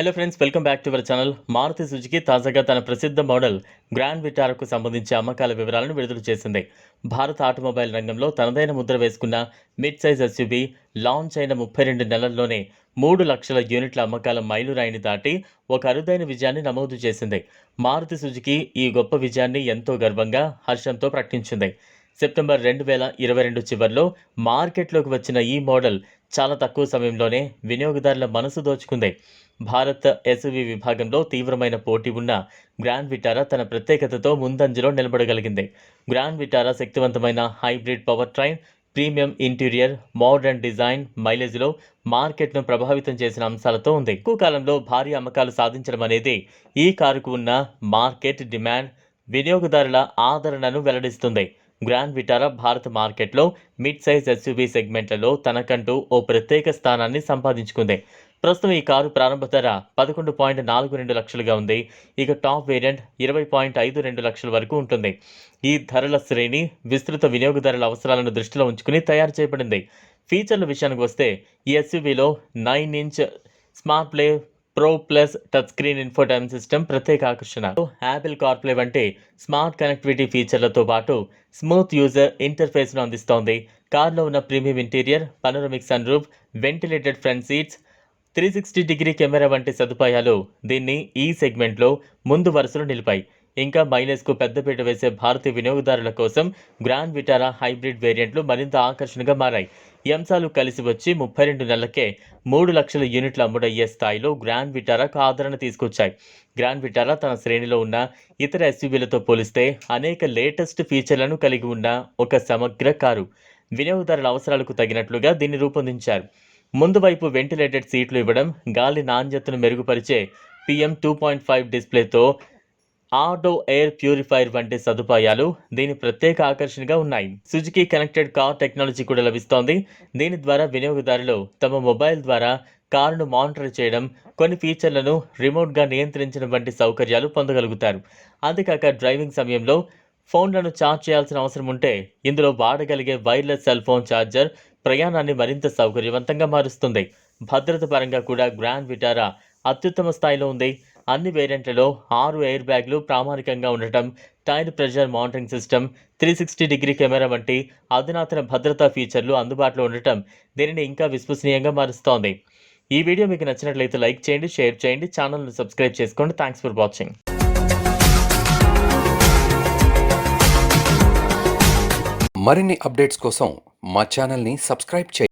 Hello friends welcome back to our channel Maruti Suzuki తాజాగా తన ప్రసిద్ధ మోడల్ గ్రాండ్ విటారాకు సంబంధించి అమ్మకాల వివరాలను విడుదల చేసింది. భారత ఆటోమొబైల్ రంగంలో తనదైన ముద్ర వేసుకున్న మిడ్ సైజ్ ఎస్యూబీ లాంచ్ అయిన ముప్పై రెండు నెలల్లోనే మూడు లక్షల యూనిట్ల అమ్మకాల మైలురాయిని దాటి ఒక అరుదైన విజయాన్ని నమోదు చేసింది. మారుతి సుజుకి ఈ గొప్ప విజయాన్ని ఎంతో గర్వంగా హర్షంతో ప్రకటించింది. సెప్టెంబర్ రెండు వేల ఇరవై రెండు చివరిలో మార్కెట్లోకి వచ్చిన ఈ మోడల్ చాలా తక్కువ సమయంలోనే వినియోగదారుల మనసు దోచుకుంది. భారత్ ఎస్యువి విభాగంలో తీవ్రమైన పోటీ ఉన్న గ్రాండ్ విటారా తన ప్రత్యేకతతో ముందంజలో నిలబడగలిగింది. గ్రాండ్ విటారా శక్తివంతమైన hybrid power train premium interior modern design మైలేజ్లో మార్కెట్ను ప్రభావితం చేసిన అంశాలతో ఉంది. ఎక్కువ కాలంలో భారీ అమ్మకాలు సాధించడం అనేది ఈ కారుకు ఉన్న మార్కెట్ డిమాండ్ వినియోగదారుల ఆదరణను వెల్లడిస్తుంది. గ్రాండ్ విటారా భారత మార్కెట్లో మిడ్ సైజ్ ఎస్యూవీ సెగ్మెంట్లలో తనకంటూ ఓ ప్రత్యేక స్థానాన్ని సంపాదించుకుంది. ప్రస్తుతం ఈ కారు ప్రారంభ ధర పదకొండు పాయింట్ నాలుగు రెండు లక్షలుగా ఉంది. ఇక టాప్ వేరియంట్ ఇరవై పాయింట్ ఐదు రెండు లక్షల వరకు ఉంటుంది. ఈ ధరల శ్రేణి విస్తృత వినియోగదారుల అవసరాలను దృష్టిలో ఉంచుకుని తయారు చేయబడింది. ఫీచర్ల విషయానికి వస్తే ఈ ఎస్యూవీలో nine inch smart play pro plus touch screen infotainment system ప్రత్యేక ఆకర్షణ యాపిల్ కార్ప్లే వంటి స్మార్ట్ కనెక్టివిటీ ఫీచర్లతో పాటు స్మూత్ యూజర్ ఇంటర్ఫేస్ను అందిస్తోంది కార్లో ఉన్న premium interior panoramic sunroof ventilated front seats three sixty degree camera వంటి సదుపాయాలు దీన్ని ఈ సెగ్మెంట్లో ముందు వరుసలో నిలిపాయి ఇంకా మైలేజ్కు పెద్దపీట వేసే భారతీయ వినియోగదారుల కోసం గ్రాండ్ విటారా హైబ్రిడ్ వేరియంట్లు మరింత ఆకర్షణగా మారాయి. ఈ అంశాలు కలిసి వచ్చి ముప్పై రెండు నెలలకే మూడు లక్షల యూనిట్లు అమ్ముడయ్యే స్థాయిలో గ్రాండ్ విటారాకు ఆదరణ తీసుకొచ్చాయి. గ్రాండ్ విటారా తన శ్రేణిలో ఉన్న ఇతర ఎస్యూవీలతో పోలిస్తే అనేక లేటెస్ట్ ఫీచర్లను కలిగి ఉన్న ఒక సమగ్ర కారు. వినియోగదారుల అవసరాలకు తగినట్లుగా దీన్ని రూపొందించారు. ముందు వైపు వెంటిలేటెడ్ సీట్లు ఇవ్వడం గాలి నాణ్యతను మెరుగుపరిచే పిఎం టూ పాయింట్ ఫైవ్ డిస్ప్లేతో ఆటో ఎయిర్ ప్యూరిఫైర్ వంటి సదుపాయాలు దీని ప్రత్యేక ఆకర్షణగా ఉన్నాయి. సుజుకి కనెక్టెడ్ కార్ టెక్నాలజీ కూడా లభిస్తోంది. దీని ద్వారా వినియోగదారులు తమ మొబైల్ ద్వారా కారును మానిటర్ చేయడం కొన్ని ఫీచర్లను రిమోట్గా నియంత్రించడం వంటి సౌకర్యాలు పొందగలుగుతారు. అంతేకాక డ్రైవింగ్ సమయంలో ఫోన్లను ఛార్జ్ చేయాల్సిన అవసరం ఉంటే ఇందులో వాడగలిగే వైర్లెస్ సెల్ ఫోన్ ఛార్జర్ ప్రయాణాన్ని మరింత సౌకర్యవంతంగా మారుస్తుంది. భద్రత పరంగా కూడా గ్రాండ్ విటారా అత్యుత్తమ స్థాయిలో ఉంది. అన్ని వేరియంట్లలో ఆరు ఎయిర్ బ్యాగ్లు ప్రామాణికంగా ఉండటం tyre pressure monitoring system three sixty degree camera వంటి అధునాతన భద్రతా ఫీచర్లు అందుబాటులో ఉండటం దీనిని ఇంకా విశ్వసనీయంగా మారుస్తోంది. ఈ వీడియో మీకు నచ్చినట్లయితే లైక్ చేయండి షేర్ చేయండి ఛానల్ను సబ్స్క్రైబ్ చేసుకోండి. థ్యాంక్స్ ఫర్ వాచింగ్ మరిన్ని అప్డేట్స్ కోసం మా ఛానల్ని సబ్స్క్రైబ్ చేయండి.